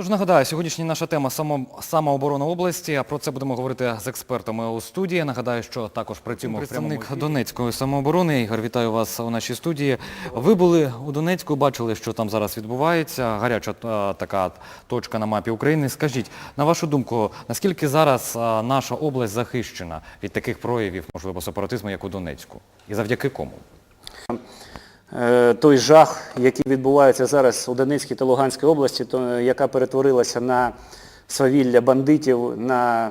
Тож нагадаю, сьогоднішня наша тема самооборона області. А про це будемо говорити з експертами у студії. Нагадаю, що також працюємо представник Донецької самооборони. Ігор, вітаю вас у нашій студії. Ви були у Донецьку, бачили, що там зараз відбувається. Гаряча е, така точка на мапі України. Скажіть, на вашу думку, наскільки зараз е, наша область захищена від таких проявів, можливо, сепаратизму, як у Донецьку? І завдяки кому? Е, той жах, який відбувається зараз у Донецькій та Луганській області, то, яка перетворилася на свавілля бандитів, на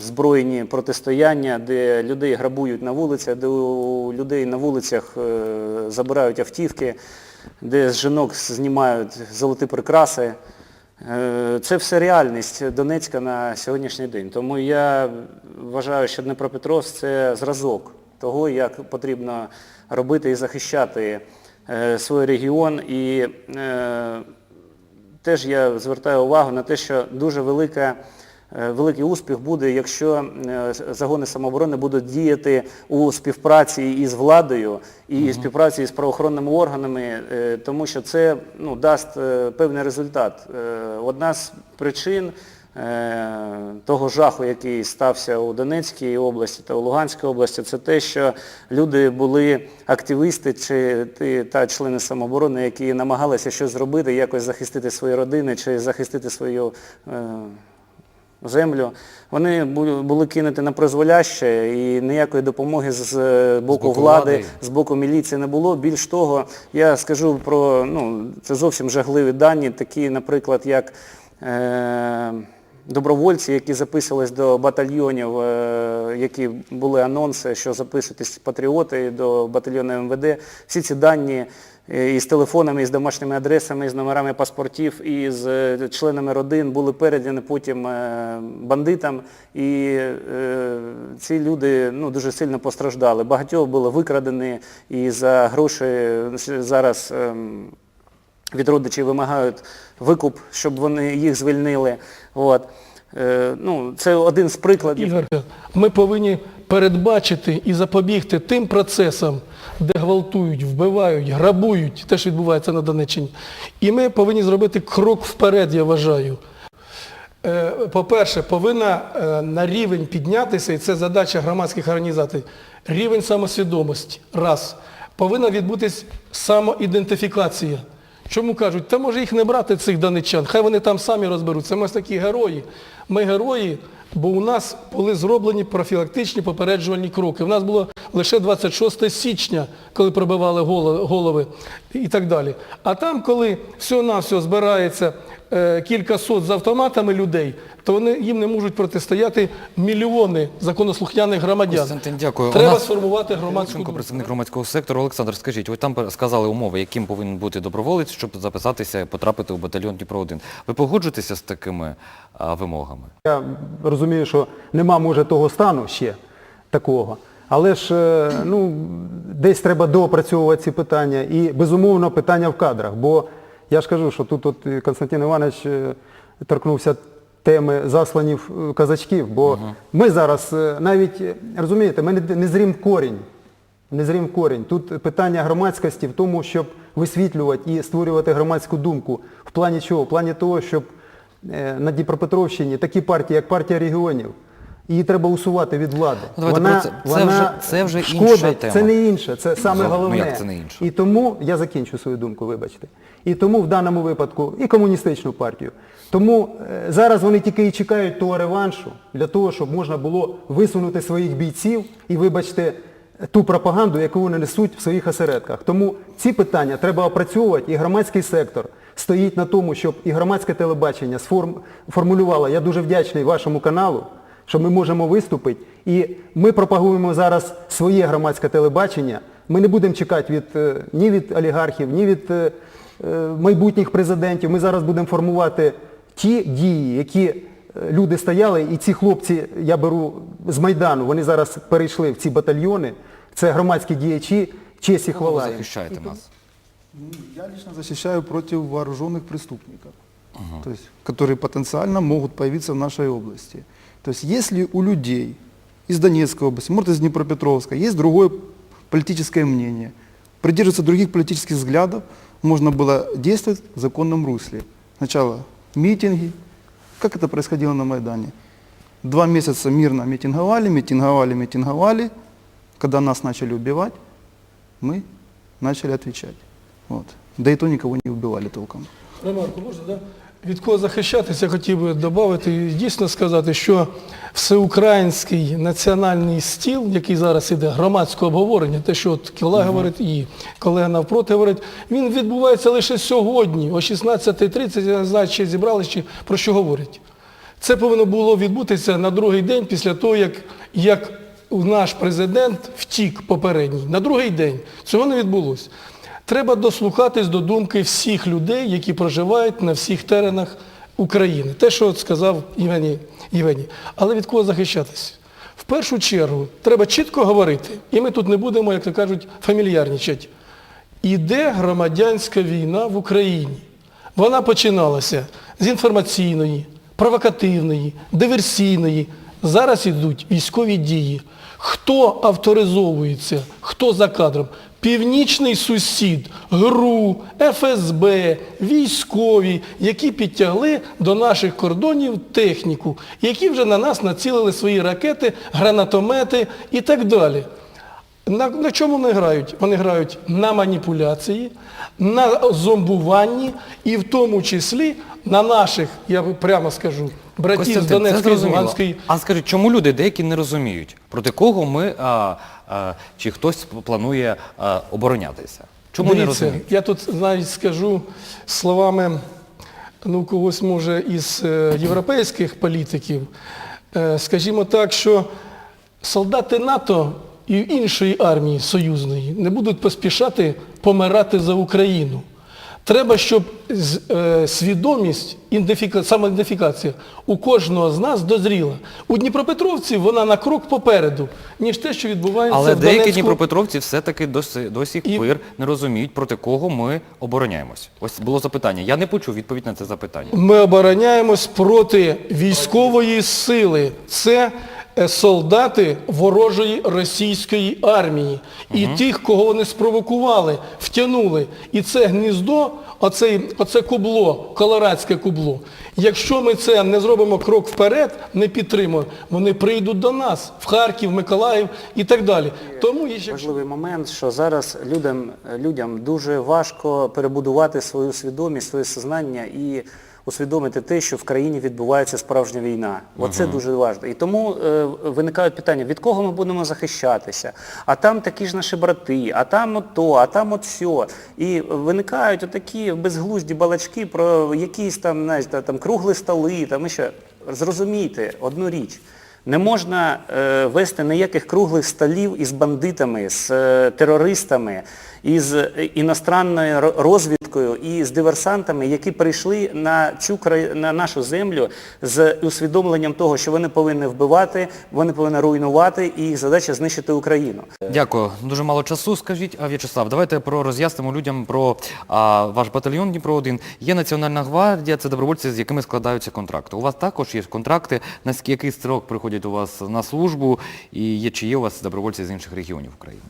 збройні протистояння, де людей грабують на вулицях, де у людей на вулицях е, забирають автівки, де з жінок знімають золоті прикраси. Е, Це все реальність Донецька на сьогоднішній день. Тому я вважаю, що Дніпропетровськ – це зразок того, як потрібно робити і захищати е, свій регіон. І е, теж я звертаю увагу на те, що дуже велика, е, великий успіх буде, якщо загони самооборони будуть діяти у співпраці із владою і співпраці з правоохоронними органами, тому що це ну, дасть певний результат. Одна з причин того жаху, який стався у Донецькій області та у Луганській області, це те, що люди були активісти чи та члени самооборони, які намагалися щось зробити, якось захистити свої родини чи захистити свою е, землю. Вони були кинуті на призволяще і ніякої допомоги з е, боку боку влади, влади. з боку міліції не було. Більш того, я скажу про, ну, це зовсім жахливі дані, такі, наприклад, як е, добровольці, які записувались до батальйонів, е, які були анонси, що записуйтесь патріоти до батальйону МВД. Всі ці дані е, із телефонами, із домашніми адресами, з номерами паспортів, і з е, членами родин були передані потім бандитам. І ці люди ну, дуже сильно постраждали. Багатьох було викрадені і за гроші зараз ем, від родичів вимагають викуп, щоб вони їх звільнили. От. Е, ну, це один з прикладів. Ігор, ми повинні передбачити і запобігти тим процесам, де гвалтують, вбивають, грабують, те, що відбувається на Донеччині. І ми повинні зробити крок вперед, я вважаю. Е, По-перше, повинна е, на рівень піднятися, і це задача громадських організацій, рівень самосвідомості. Раз. Повинна відбутись самоідентифікація. Чому кажуть, та може їх не брати, цих даничан, хай вони там самі розберуться. Ми ось такі герої. Ми герої, бо у нас були зроблені профілактичні попереджувальні кроки. У нас було лише 26 січня, коли пробивали голови і так далі. А там, коли всього-навсього збирається е, кілька сот з автоматами людей, то вони їм не можуть протистояти мільйони законослухняних громадян. Костянтин, дякую. Треба нас- сформувати громадську думку. представник громадського сектору. Олександр, скажіть, ви там сказали умови, яким повинен бути доброволець, щоб записатися і потрапити у батальйон Дніпро-1. Ви погоджуєтеся з такими а, вимогами? Я розумію, що нема, може, того стану ще такого. Але ж е, ну, десь треба доопрацьовувати ці питання. І, безумовно, питання в кадрах. Бо я ж кажу, що тут от Константин Іванович е, торкнувся теми засланів е, казачків. Бо ми зараз навіть, розумієте, ми не, зрім корінь. Не зрім корінь. Тут питання громадськості в тому, щоб висвітлювати і створювати громадську думку. В плані чого? В плані того, щоб на Дніпропетровщині такі партії, як партія регіонів, її треба усувати від влади. Ну, давайте про це. Це вже- це вже інша тема. Це не інше, це саме Ну, головне. як це не інше? І тому, я закінчу свою думку, вибачте. І тому в даному випадку і комуністичну партію. Тому е, зараз вони тільки і чекають того реваншу для того, щоб можна було висунути своїх бійців і, вибачте, ту пропаганду, яку вони несуть в своїх осередках. Тому ці питання треба опрацьовувати, і громадський сектор стоїть на тому, щоб і громадське телебачення формулювало. Я дуже вдячний вашому каналу, що ми можемо виступити. І ми пропагуємо зараз своє громадське телебачення. Ми не будемо чекати від, е, ні від олігархів, ні від е, е, майбутніх президентів. Ми зараз будемо формувати ті дії, які люди стояли, і ці хлопці, я беру з Майдану, вони зараз перейшли в ці батальйони. Це громадські діячі, честь і Ви хвала. їм. захищаєте нас. Ну, Я лично защищаю против вооруженных преступников, то есть, которые потенциально могут появиться в нашей области. То есть если у людей из Донецкой области, может из Днепропетровска, есть другое политическое мнение, придерживаться других политических взглядов, можно было действовать в законном русле. Сначала митинги. Как это происходило на Майдане? Два месяца мирно митинговали, митинговали, митинговали. Когда нас начали убивать, мы начали отвечать. Вот. Да и то никого не убивали толком. Ремарку можно, да? Від кого захищатися, я хотів би додати і дійсно сказати, що всеукраїнський національний стіл, який зараз іде, громадське обговорення, те, що от колега говорить і колега навпроти говорить, він відбувається лише сьогодні, о 16.30, я не знаю, чи зібрались, чи про що говорять. Це повинно було відбутися на другий день після того, як, як наш президент втік попередній. На другий день. Цього не відбулося. Треба дослухатись до думки всіх людей, які проживають на всіх теренах України. Те, що от сказав Євгеній. Євгеній. Але від кого захищатись? В першу чергу треба чітко говорити, і ми тут не будемо, як то кажуть, фамільярничати. Іде громадянська війна в Україні. Вона починалася з інформаційної, провокативної, диверсійної. Зараз йдуть військові дії. Хто авторизовується, хто за кадром? Північний сусід, ГРУ, ФСБ, військові, які підтягли до наших кордонів техніку, які вже на нас націлили свої ракети, гранатомети і так далі. На, на чому вони грають? Вони грають на маніпуляції, на зомбуванні і в тому числі на наших, я прямо скажу, братів з Донецької. Луганської. А скажіть, чому люди деякі не розуміють, проти кого ми, а, а, чи хтось планує а, оборонятися? Чому не Дивіться, розуміють? я тут навіть скажу словами ну, когось може із е, європейських політиків. Е, скажімо так, що солдати НАТО і іншої армії союзної не будуть поспішати помирати за Україну. Треба, щоб е, свідомість, самоідентифікація у кожного з нас дозріла. У Дніпропетровців вона на крок попереду, ніж те, що відбувається Але в деякі дніпропетровці все-таки до, си- сих І- пір не розуміють, проти кого ми обороняємось. Ось було запитання. Я не почув відповідь на це запитання. Ми обороняємось проти військової сили. Це солдати ворожої російської армії. І тих, кого вони спровокували, втягнули. І це гніздо, оцей, оце кубло, колорадське кубло. Якщо ми це не зробимо крок вперед, не підтримуємо, вони прийдуть до нас в Харків, Миколаїв і так далі. Тому є ще Важливий момент, що зараз людям, людям дуже важко перебудувати свою свідомість, своє сознання і усвідомити те, що в країні відбувається справжня війна. Оце дуже важливо. І тому е, виникають питання, від кого ми будемо захищатися? А там такі ж наші брати, а там от то, а там от сьо. І виникають отакі безглузді балачки про якісь там, знаєте, там кругли столи, там і ще. Зрозумійте одну річ. Не можна е, вести ніяких круглих столів із бандитами, з е, терористами, із е, іностранною розвідкою і з диверсантами, які прийшли на цю на нашу землю з усвідомленням того, що вони повинні вбивати, вони повинні руйнувати, і їх задача знищити Україну. Дякую. Дуже мало часу. Скажіть, а В'ячеслав, давайте про роз'яснимо людям про а, ваш батальйон Дніпро-1. Є Національна гвардія, це добровольці, з якими складаються контракти. У вас також є контракти, на який строк приходять у вас на службу, і є, чи є у вас добровольці з інших регіонів України?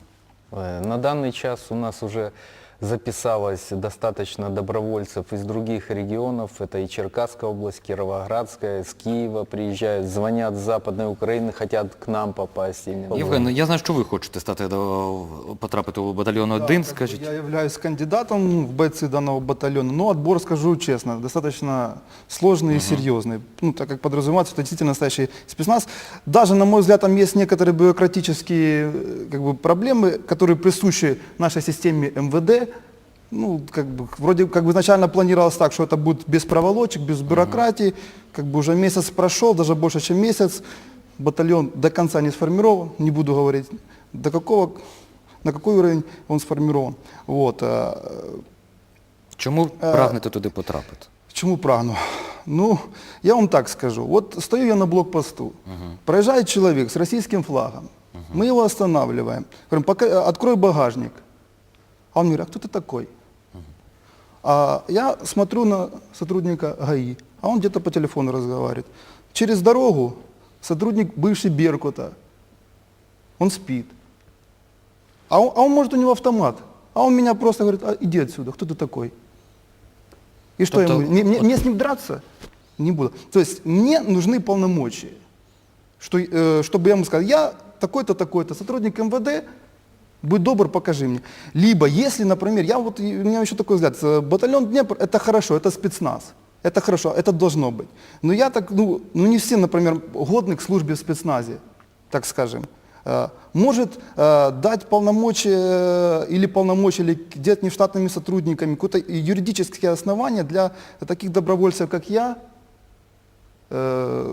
Э, На даний час у нас уже записалось достаточно добровольцев из других регионов. Это и Черкасская область, Кировоградская, с Киева приезжают, звонят с Западной Украины, хотят к нам попасть. именно. Євген, я знаю, що ви хочете стати до потрапити у батальйон 1, скажіть. Я являюсь кандидатом в бойцы данного батальона, но отбор, скажу честно, достаточно сложный и серьезный. Ну, так как подразумевается, что действительно настоящий спецназ. Даже, на мой взгляд, там есть некоторые бюрократические э, как бы, проблемы, которые присущи нашей системе МВД. Ну, как бы, вроде как бы изначально планировалось так, что это будет без проволочек, без бюрократии. Как бы уже месяц прошел, даже больше, чем месяц. Батальон до конца не сформирован, не буду говорить, до какого, на какой уровень он сформирован. Вот. э, Чому прагнете туди потрапити? Чему прагну? Ну, я вам так скажу. Вот стою я на блокпосту, проезжает человек с российским флагом, мы его останавливаем, говорим, «Пока- э, открой багажник. А он говорит, а кто ты такой? А я смотрю на сотрудника ГАИ, а он где-то по телефону разговаривает. Через дорогу сотрудник бывший Беркута, он спит. А он, а он может у него автомат. А он меня просто говорит, а, иди отсюда, кто ты такой? И что ему, мне, мне- мне с ним драться? Не буду. То есть мне нужны полномочия, что, э, чтобы я ему сказал, я такой-то, такой-то, сотрудник МВД, будь добр, покажи мне. Либо, если, например, я вот, у меня еще такой взгляд, э, батальон Днепр, это хорошо, это спецназ. Это хорошо, это должно быть. Но я так, ну, ну не все, например, годны к службе в спецназе, так скажем. Э, Может э, дать полномочия э, или полномочия, или где-то нештатными сотрудниками, какое-то юридическое основание для таких добровольцев, как я, э,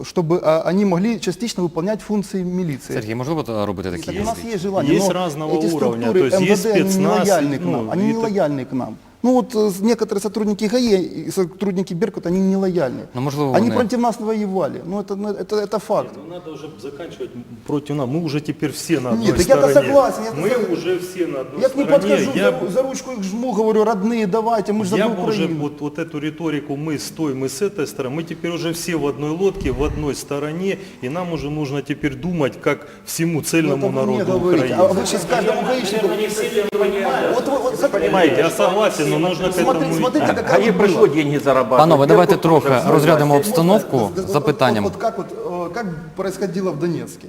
чтобы а, они могли частично выполнять функции милиции. Сергій, можливо та- робити такі Так у нас дії? есть желание, Есть но разного эти уровня, структуры то есть есть МВД, они не спецназ, лояльны к ну, нам, они и не так- лояльны к нам. Ну вот э, некоторые сотрудники ГАИ и сотрудники Беркута, они не лояльны. Ну, можливо, они вони- против нас воевали, ну это, ну, это, это факт. Ну, надо уже заканчивать против нас. Мы уже теперь все на одной Нет, так я-то стороне. согласен, я-то Мы согласен. уже все на одной Я к ним стороне. подхожу, я за, за ручку их жму, говорю, родные, давайте, мы же за я одну бы уже Украину. вот, вот эту риторику мы с той, мы с этой стороны, мы теперь уже все в одной лодке, в одной стороне, и нам уже нужно теперь думать, как всему Ну, цельному это вы мне народу говорите, Украины. а вы сейчас каждому гаишнику... Вот, вы- вот, Понимаете, я согласен, но нужно к Смотрите, этому смотрите, идти. какая Они пришло деньги зарабатывать. Панове, давайте Беркут трохи тоже розрядимо власти. обстановку Вот, вот, запитанням. Вот, как, вот, э, как происходило в Донецке.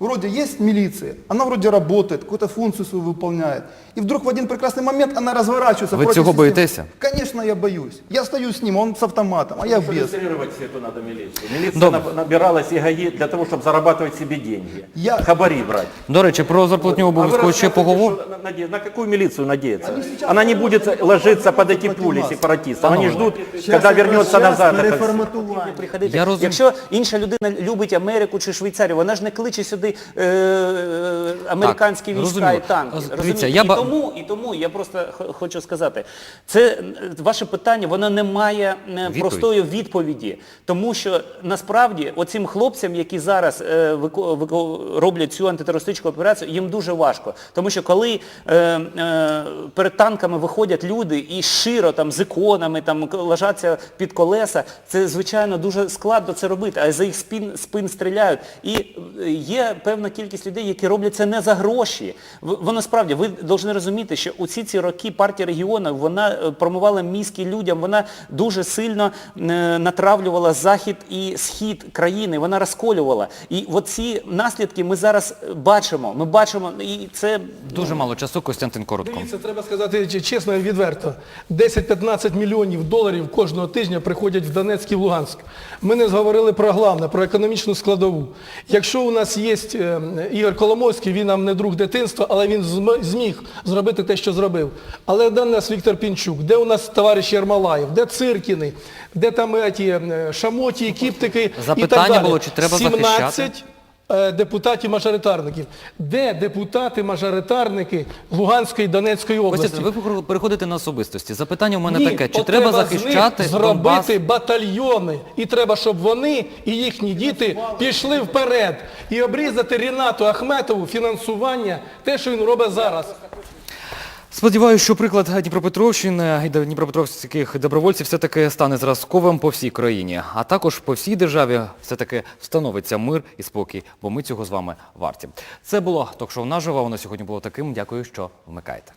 Вроде есть милиция, она вроде работает, какую-то функцию свою выполняет. И вдруг в один прекрасный момент она разворачивается. Вы против цього системы. боїтеся? Конечно, я боюсь. Я стою с ним, он с автоматом, а я без. Регистрировать все это надо милицию. Милиция Добре. наб- набиралась и ГАИ для того, чтобы зарабатывать себе деньги. Я- Хабари брать. До речі, про зарплатню А вы обов'язково ще рассказываете, поговоримо. что на, наде- на какую милицию надеяться? Она не будет ложиться под эти против пули нас. сепаратистов. Они ждут, Щас когда якраз вернется час назад. это- переформатування. приходити. Я розум- Якщо інша людина любить Америку чи Швейцарію, вона ж не кличе сюди е, е, американські Так, війська розумію. і танки. Дивіться, розумієте? я і, ба- тому, і тому я просто х- хочу сказати, це е, ваше питання, воно не має е, Відповідь. простої відповіді. Тому що насправді оцим хлопцям, які зараз е, вико- вико- роблять цю антитерористичну операцію, їм дуже важко. Тому що коли е, е, перед танками виходять люди і широ там з іконами там к- ложаться під колеса, це звичайно дуже складно це робити, а за їх спін, спин стріляють. І е, є певна кількість людей, які роблять це не за гроші. Воно справді, ви повинні розуміти, що у ці ці роки партія регіону, вона е, промивала мізки людям, вона дуже сильно е, натравлювала захід і схід країни, вона розколювала. І от ці наслідки ми зараз е, бачимо. Ми бачимо, і це Дуже мало часу, Костянтин коротко. Дивіться, треба сказати чесно і відверто. 10-15 мільйонів доларів кожного тижня приходять в Донецьк і в Луганськ. Ми не зговорили про головне, про економічну складову. Якщо у нас є е, Ігор Коломойський, він нам не друг дитинства, але він зміг зробити те, що зробив. Але де у нас Віктор Пінчук, де у нас товариш Єрмалаєв, де Циркіни, де там е, ті е, Шамоті, Кіптики і так далі. було, чи треба 17 захищати? Е, депутатів-мажоритарників. Де депутати-мажоритарники Луганської і Донецької області? Костянтин, ви переходите на особистості. Запитання у мене Ні, таке, чи от треба з них захищати зробити Донбас? батальйони. І треба, щоб вони і їхні діти пішли вперед. І обрізати Рінату Ахметову фінансування, те, що він робить зараз. Сподіваюся, що приклад Дніпропетровщини і дніпропетровських добровольців все-таки стане зразковим по всій країні, а також по всій державі все-таки встановиться мир і спокій, бо ми цього з вами варті. Це було ток-шоу «Наживо», воно сьогодні було таким. Дякую, що вмикаєте.